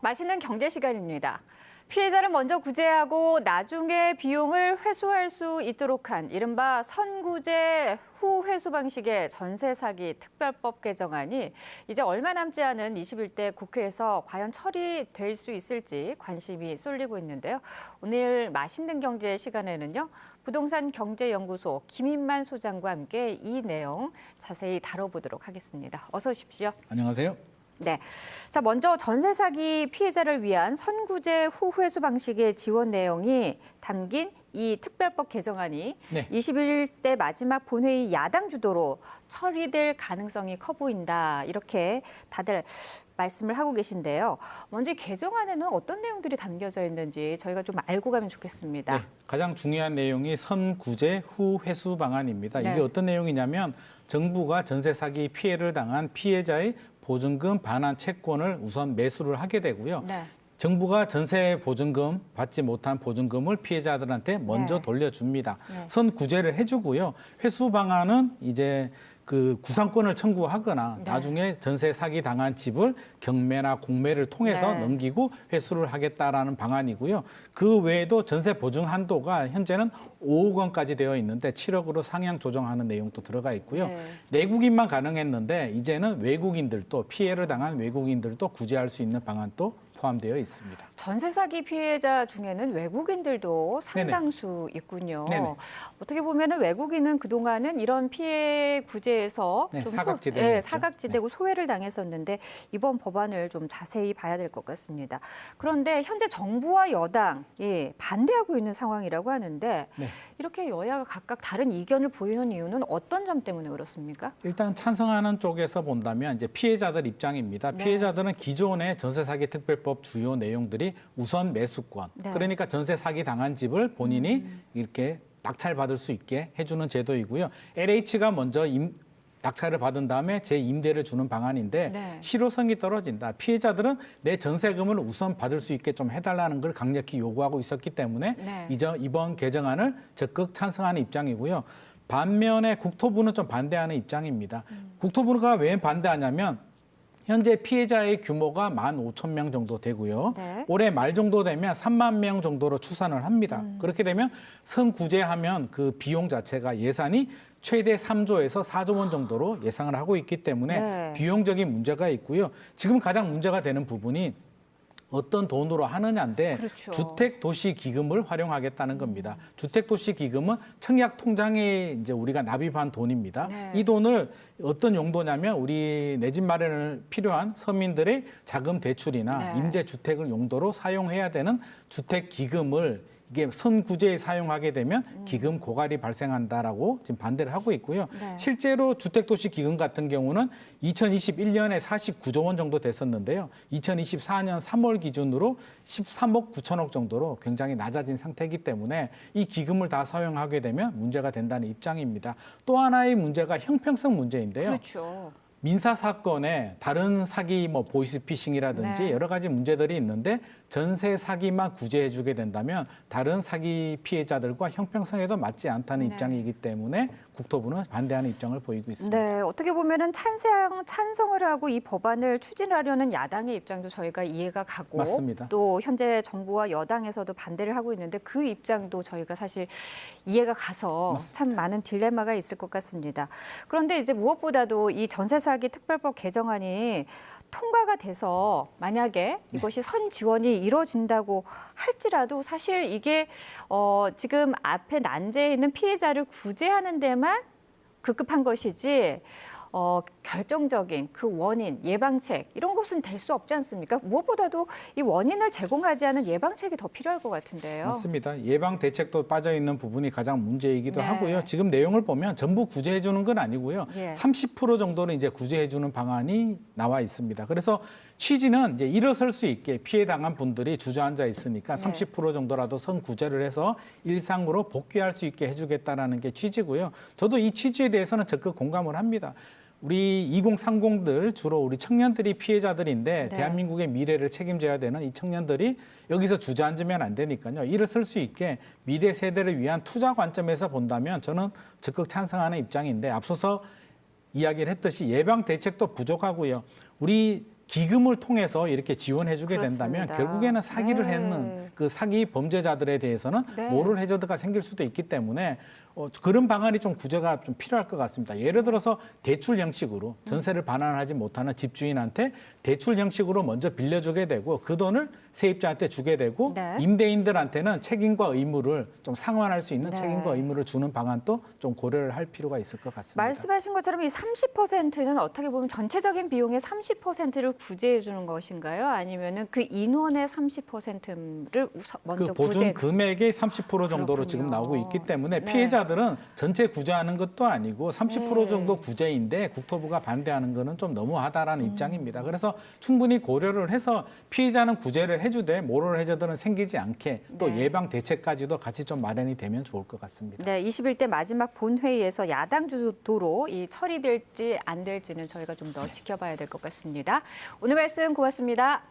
맛있는 경제 시간입니다. 피해자를 먼저 구제하고 나중에 비용을 회수할 수 있도록 한 이른바 선구제 후 회수 방식의 전세 사기 특별법 개정안이 이제 얼마 남지 않은 21대 국회에서 과연 처리될 수 있을지 관심이 쏠리고 있는데요. 오늘 맛있는 경제 시간에는요. 부동산 경제연구소 김인만 소장과 함께 이 내용 자세히 다뤄보도록 하겠습니다. 어서 오십시오. 안녕하세요. 네. 자, 먼저 전세 사기 피해자를 위한 선구제 후회수 방식의 지원 내용이 담긴 이 특별법 개정안이 네. 21대 마지막 본회의 야당 주도로 처리될 가능성이 커 보인다. 이렇게 다들 말씀을 하고 계신데요. 먼저 이 개정안에는 어떤 내용들이 담겨져 있는지 저희가 좀 알고 가면 좋겠습니다. 네, 가장 중요한 내용이 선구제 후 회수 방안입니다. 네. 이게 어떤 내용이냐면 정부가 전세 사기 피해를 당한 피해자의 보증금 반환 채권을 우선 매수를 하게 되고요. 네. 정부가 전세 보증금 받지 못한 보증금을 피해자들한테 먼저 네. 돌려줍니다. 네. 선 구제를 해주고요. 회수 방안은 이제 그 구상권을 청구하거나 네. 나중에 전세 사기 당한 집을 경매나 공매를 통해서 네. 넘기고 회수를 하겠다라는 방안이고요. 그 외에도 전세 보증 한도가 현재는 5억 원까지 되어 있는데 7억으로 상향 조정하는 내용도 들어가 있고요. 네. 내국인만 가능했는데 이제는 외국인들도 피해를 당한 외국인들도 구제할 수 있는 방안도 포함되어 있습니다. 전세 사기 피해자 중에는 외국인들도 상당수 있군요. 네네. 어떻게 보면은 외국인은 그동안은 이런 피해 구제에서 네, 좀 사각지대였죠. 네. 예, 사각지대고 소외를 당했었는데 이번 법안을 좀 자세히 봐야 될 것 같습니다. 그런데 현재 정부와 여당이 반대하고 있는 상황이라고 하는데 네. 이렇게 여야가 각각 다른 이견을 보이는 이유는 어떤 점 때문에 그렇습니까? 일단 찬성하는 쪽에서 본다면 이제 피해자들 입장입니다. 네. 피해자들은 기존의 전세 사기 특별법 주요 내용들이 우선 매수권, 네. 음. 그러니까 전세 사기 당한 집을 본인이 이렇게 낙찰 받을 수 있게 해주는 제도이고요. LH가 먼저 임, 낙찰을 받은 다음에 재임대를 주는 방안인데 네. 실효성이 떨어진다. 피해자들은 내 전세금을 우선 받을 수 있게 좀 해달라는 걸 강력히 요구하고 있었기 때문에 네. 이제 이번 개정안을 적극 찬성하는 입장이고요. 반면에 국토부는 좀 반대하는 입장입니다. 국토부가 왜 반대하냐면 현재 피해자의 규모가 만 오천 명 정도 되고요. 네. 올해 말 정도 되면 3만 명 정도로 추산을 합니다. 음. 그렇게 되면 선구제하면 그 비용 자체가 예산이 최대 3조에서 4조 원 정도로 예상을 하고 있기 때문에 네. 비용적인 문제가 있고요. 지금 가장 문제가 되는 부분이 어떤 돈으로 하느냐인데 그렇죠. 주택 도시 기금을 활용하겠다는 겁니다. 주택 도시 기금은 청약 통장에 이제 우리가 납입한 돈입니다. 네. 이 돈을 어떤 용도냐면 우리 내 집 마련을 필요한 서민들의 자금 대출이나 네. 임대 주택을 용도로 사용해야 되는 주택 기금을 이게 선구제에 사용하게 되면 기금 고갈이 발생한다라고 지금 반대를 하고 있고요. 네. 실제로 주택도시 기금 같은 경우는 2021년에 49조 원 정도 됐었는데요. 2024년 3월 기준으로 13억 9천억 정도로 굉장히 낮아진 상태이기 때문에 이 기금을 다 사용하게 되면 문제가 된다는 입장입니다. 또 하나의 문제가 형평성 문제인데요. 그렇죠. 민사 사건에 다른 사기 뭐 보이스피싱이라든지 네. 여러 가지 문제들이 있는데 전세 사기만 구제해 주게 된다면 다른 사기 피해자들과 형평성에도 맞지 않다는 네. 입장이기 때문에 국토부는 반대하는 입장을 보이고 있습니다. 네, 어떻게 보면은 찬성 찬성을 하고 이 법안을 추진하려는 야당의 입장도 저희가 이해가 가고 맞습니다. 또 현재 정부와 여당에서도 반대를 하고 있는데 그 입장도 저희가 사실 이해가 가서 참 많은 딜레마가 있을 것 같습니다. 그런데 이제 무엇보다도 이 전세 사기 특별법 개정안이 통과가 돼서 만약에 이것이 선 지원이 이루어진다고 할지라도 사실 이게 어 지금 앞에 난제에 있는 피해자를 구제하는 데만 급급한 것이지 어, 결정적인 그 원인, 예방책 이런 것은 될 수 없지 않습니까? 무엇보다도 이 원인을 제공하지 않은 예방책이 더 필요할 것 같은데요. 맞습니다. 예방 대책도 빠져 있는 부분이 가장 문제이기도 네. 하고요. 지금 내용을 보면 전부 구제해 주는 건 아니고요. 예. 30% 정도는 이제 구제해 주는 방안이 나와 있습니다. 그래서 취지는 이제 일어설 수 있게 피해 당한 분들이 주저앉아 있으니까 네. 30% 정도라도 선 구제를 해서 일상으로 복귀할 수 있게 해주겠다라는 게 취지고요. 저도 이 취지에 대해서는 적극 공감을 합니다. 우리 2030들 주로 우리 청년들이 피해자들인데 네. 대한민국의 미래를 책임져야 되는 이 청년들이 여기서 주저앉으면 안 되니까요. 일어설 수 있게 미래 세대를 위한 투자 관점에서 본다면 저는 적극 찬성하는 입장인데 앞서서 이야기를 했듯이 예방 대책도 부족하고요. 우리 기금을 통해서 이렇게 지원해 주게 된다면 그렇습니다. 결국에는 사기를 네. 했는 그 사기 범죄자들에 대해서는 네. 모럴 해저드가 생길 수도 있기 때문에 어, 그런 방안이 좀 구제가 좀 필요할 것 같습니다. 예를 들어서 대출 형식으로 전세를 반환하지 못하는 집주인한테 대출 형식으로 먼저 빌려주게 되고 그 돈을 세입자한테 주게 되고 네. 임대인들한테는 책임과 의무를 좀 상환할 수 있는 네. 책임과 의무를 주는 방안도 좀 고려를 할 필요가 있을 것 같습니다. 말씀하신 것처럼 이 30%는 어떻게 보면 전체적인 비용의 30%를 구제해 주는 것인가요? 아니면은 그 인원의 30%를 먼저 그 보증 구제 금액의 30% 정도로 그렇군요. 지금 나오고 있기 때문에 네. 피해자 들은 전체 구제하는 것도 아니고 30% 네. 정도 구제인데 국토부가 반대하는 거는 좀 너무하다라는 음. 입장입니다. 그래서 충분히 고려를 해서 피해자는 구제를 해주되 모럴 해저들은 생기지 않게 또 네. 예방 대책까지도 같이 좀 마련이 되면 좋을 것 같습니다. 네, 21대 마지막 본회의에서 야당 주도로 이 처리될지 안 될지는 저희가 좀 더 지켜봐야 될 것 같습니다. 오늘 말씀 고맙습니다.